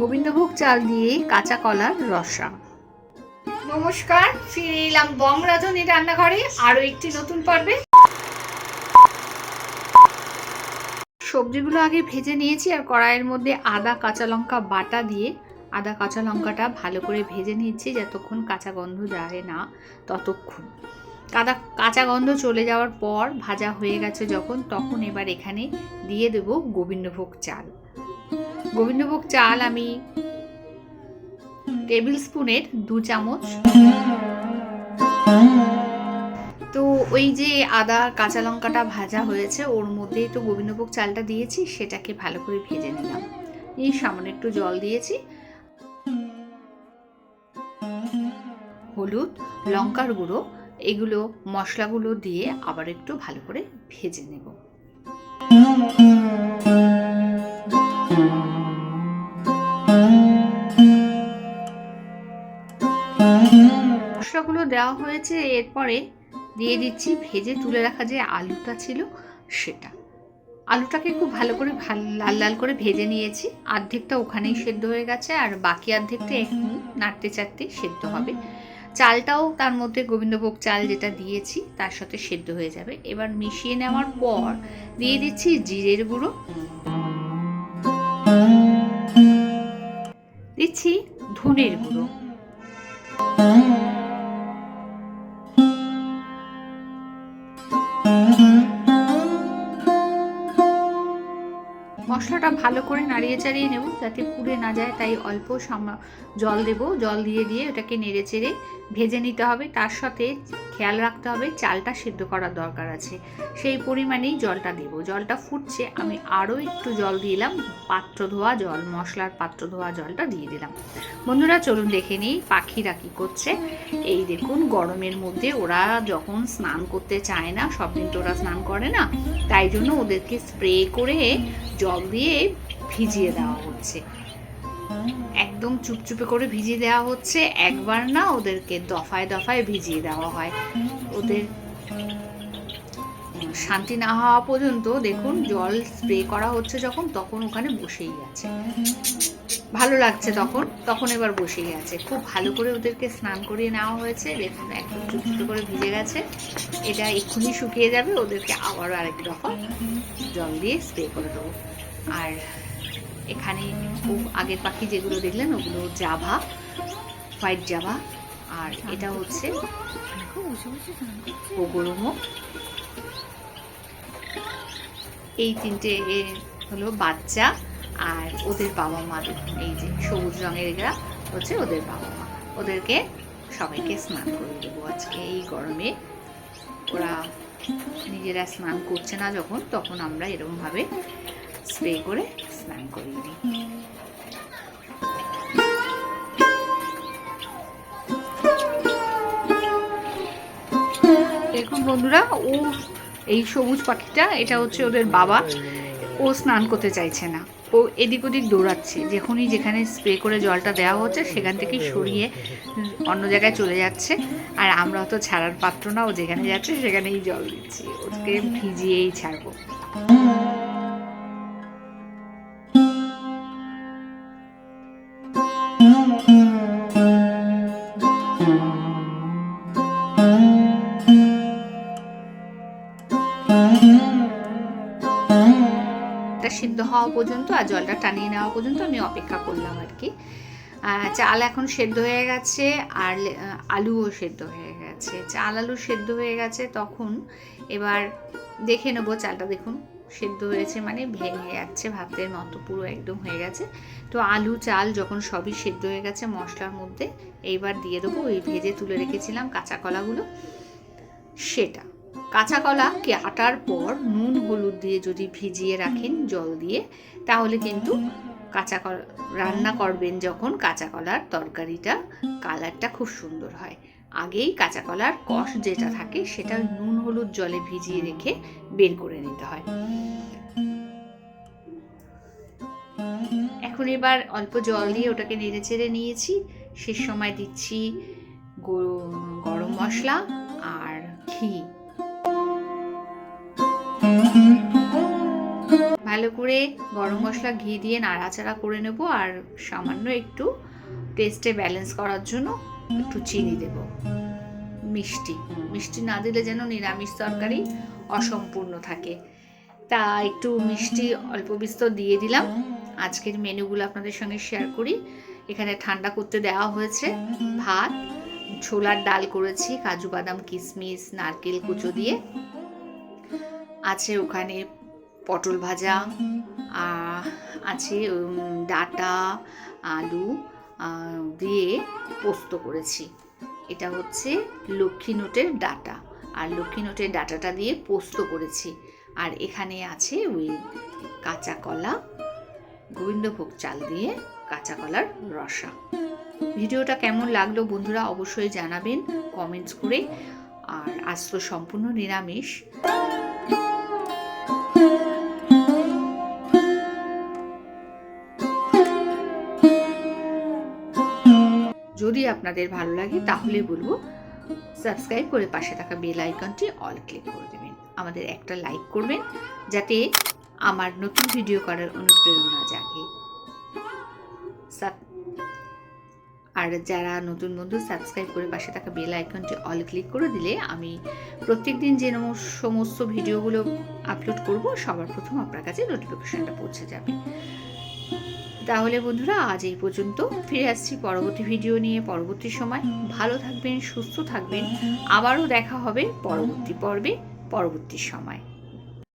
গোবিন্দভোগ চাল দিয়ে কাঁচা কলার রসা। নমস্কার ফিরে এলাম বং রান্নাঘরে। আরও একটি নতুন পর্বে। সবজিগুলো আগে ভেজে নিয়েছি আর কড়াইয়ের মধ্যে আদা কাঁচা লঙ্কা বাটা দিয়ে আদা কাঁচা লঙ্কাটা ভালো করে ভেজে নিচ্ছি যতক্ষণ কাঁচা গন্ধ যায় না ততক্ষণ। কাদা কাঁচা গন্ধ চলে যাওয়ার পর ভাজা হয়ে গেছে যখন তখন এবার এখানে দিয়ে দেবো গোবিন্দভোগ চাল। গোবিন্দভোগ চাল আমি টেবিল স্পুনের দু চামচ। তো ওই যে আদা, কাঁচা লঙ্কাটা ভাজা হয়েছে, ওর মধ্যেই তো গোবিন্দভোগ চালটা দিয়েছি, সেটাকে ভালো করে ভেজে নিলাম। এই সামান্য একটু জল দিয়েছি। হলুদ, লঙ্কার গুঁড়ো, এগুলো মশলাগুলো দিয়ে আবার একটু ভালো করে ভেজে নেব। মশলাগুলো দেওয়া হয়েছে, এরপরে দিয়ে দিচ্ছি ভেজে তুলে রাখা যে আলুটা ছিল সেটা। আলুটাকে খুব ভালো করে ভালো, লাল লাল করে ভেজে নিয়েছি। অর্ধেকটা ওখানেই সেদ্ধ হয়ে গেছে আর বাকি অর্ধেকটা এখন নাড়তে চাড়তে সেদ্ধ হবে। চালটাও তার মধ্যে গোবিন্দভোগ চাল যেটা দিয়েছি তার সাথে সেদ্ধ হয়ে যাবে। এবার মিশিয়ে নেওয়ার পর দিয়ে দিচ্ছি জিরের গুঁড়ো। দিচ্ছি ধনের গুঁড়ো। মশলাটা ভালো করে নাড়িয়ে চাড়িয়ে নেব যাতে পুড়ে না যায়, তাই অল্প জল দেব। জল দিয়ে দিয়ে ওটাকে নেড়ে চেড়ে ভেজে নিতে হবে। তার সাথে খেয়াল রাখতে হবে চালটা সিদ্ধ করার দরকার আছে। সেই পরিমাণেই জলটা দেব। জলটা ফুটছে, আমি আরও একটু জল দিলাম। পাত্র ধোয়া জল, মশলার পাত্র ধোয়া জলটা দিয়ে দিলাম। বন্ধুরা, চলুন দেখে নিই পাখিরা কী করছে। এই দেখুন, গরমের মধ্যে ওরা যখন স্নান করতে চায় না সব দিন তো ওরা স্নান করে না, তাই জন্য ওদেরকে স্প্রে করে জল দিয়ে ভিজিয়ে দেওয়া হচ্ছে। একদম চুপচুপে করে ভিজিয়ে দেওয়া হচ্ছে। একবার না ওদেরকে দফায় দফায় ভিজিয়ে দেওয়া হয়। ওদের শান্তি না হওয়া পর্যন্ত দেখুন জল স্প্রে করা হচ্ছে যখন, তখন ওখানে বসেই আছে। ভালো লাগছে তখন তখন এবার বসেই আছে। খুব ভালো করে ওদেরকে স্নান করিয়ে নেওয়া হয়েছে। দেখুন একদম চুপচুপে করে ভিজে গেছে। এটা এক্ষুনি শুকিয়ে যাবে, ওদেরকে আবারও আরেক দফা জল দিয়ে স্প্রে করে দেবো। আর এখানে আগের পাখি যেগুলো দেখলেন, ওগুলো জাভা, হোয়াইট জাভা, আর এটা হচ্ছে ওগরমো এই তিনটে হলো বাচ্চা আর ওদের বাবা মা এই যে সবুজ রঙের এরা হচ্ছে ওদের বাবা মা। ওদেরকে সবাইকে স্নান করে দেবো আজকে এই গরমে। ওরা নিজেরা স্নান করছে না যখন, তখন আমরা এরকমভাবে স্প্রে করে স্নান করিয়ে দিই। দেখুন বন্ধুরা, ও এই সবুজ পাখিটা, এটা হচ্ছে ওদের বাবা। ও স্নান করতে চাইছে না। ও এদিক ওদিক দৌড়াচ্ছে। যখনই যেখানে স্প্রে করে জলটা দেওয়া হচ্ছে, সেখান থেকে সরিয়ে অন্য জায়গায় চলে যাচ্ছে। আর আমরা তো ছাড়ার পাত্র না, ও যেখানে যাচ্ছে, সেখানেই জল দিচ্ছি। ওকে ভিজিয়েই ছাড়বো। এটা সিদ্ধ হওয়া পর্যন্ত আর জলটা টানিয়ে নেওয়া পর্যন্ত আমি অপেক্ষা করলাম আর কি। চাল এখন সেদ্ধ হয়ে গেছে, আর আলুও সেদ্ধ হয়ে গেছে। চাল আলু সেদ্ধ হয়ে গেছে, তখন এবার দেখে নেব চালটা দেখুন, সেদ্ধ হয়েছে মানে ভেঙে যাচ্ছে, ভাতের মতো পুরো একদম হয়ে গেছে। তো আলু, চাল যখন সবই সেদ্ধ হয়ে গেছে মশলার মধ্যে, এইবার দিয়ে দেবো ওই ভেজে তুলে রেখেছিলাম কাঁচা কলাগুলো, সেটা। কাঁচা কলা কাটার পর নুন, হলুদ দিয়ে যদি ভিজিয়ে রাখেন জল দিয়ে, তাহলে কিন্তু কাঁচা কলা রান্না করবেন যখন কাঁচা কলার তরকারিটা, কালারটা খুব সুন্দর হয়। আগেই কাঁচা কলার কষ যেটা থাকে, সেটা নুন, হলুদ জলে ভিজিয়ে রেখে বের করে নিতে হয়। এখন এবার অল্প জল দিয়ে ওটাকে নেড়ে চেড়ে নিয়েছি। শেষ সময় দিচ্ছি গরম মশলা আর ঘি। ভালো করে গরম মশলা ঘি দিয়ে নাড়াচাড়া করে নেব আর সামান্য একটু টেস্টে ব্যালেন্স করার জন্য একটু চিনি দেব। মিষ্টি মিষ্টি না দিলে যেন নিরামিষ তরকারি অসম্পূর্ণ থাকে। তা একটু মিষ্টি অল্প বিস্তর দিয়ে দিলাম। আজকের মেনুগুলো আপনাদের সঙ্গে শেয়ার করি। এখানে ঠান্ডা করতে দেওয়া হয়েছে ভাত, ছোলার ডাল করেছি, কাজু বাদাম, কিশমিশ, নারকেল কুচো দিয়ে। আছে ওখানে পটল ভাজা আছে ডাটা, আলু দিয়ে পোস্ত করেছি। এটা হচ্ছে লক্ষ্মী নোটের ডাটা। আর লক্ষ্মী নোটের ডাটাটা দিয়ে পোস্ত করেছি। আর এখানে আছে ওই কাঁচা কলা, গোবিন্দভোগ চাল দিয়ে কাঁচা কলার রসা। ভিডিওটা কেমন লাগল বন্ধুরা অবশ্যই জানাবেন, কমেন্টস করে। আর আজ তো সম্পূর্ণ নিরামিষ। যদি আপনাদের ভালো লাগে, তাহলে বলব সাবস্ক্রাইব করে পাশে থাকা বেল আইকনটি অল ক্লিক করে দেবেন। আমাদের একটা লাইক করবেন, যাতে আমার নতুন ভিডিও করার অনুপ্রেরণা জাগে। আর যারা নতুন বন্ধু সাবস্ক্রাইব করে পাশে থাকা বেল আইকনটি অল ক্লিক করে দিলে আমি প্রত্যেকদিন যে নম- সমস্ত ভিডিওগুলো আপলোড করব, সবার প্রথম আপনার কাছে নোটিফিকেশনটা পৌঁছে যাবে। তাহলে বন্ধুরা, আজ এই পর্যন্ত। ফিরে আসছি পরবর্তী ভিডিও নিয়ে। পরবর্তী সময়। ভালো থাকবেন, সুস্থ থাকবেন। আবারও দেখা হবে পরবর্তী পর্বে, পরবর্তী সময়।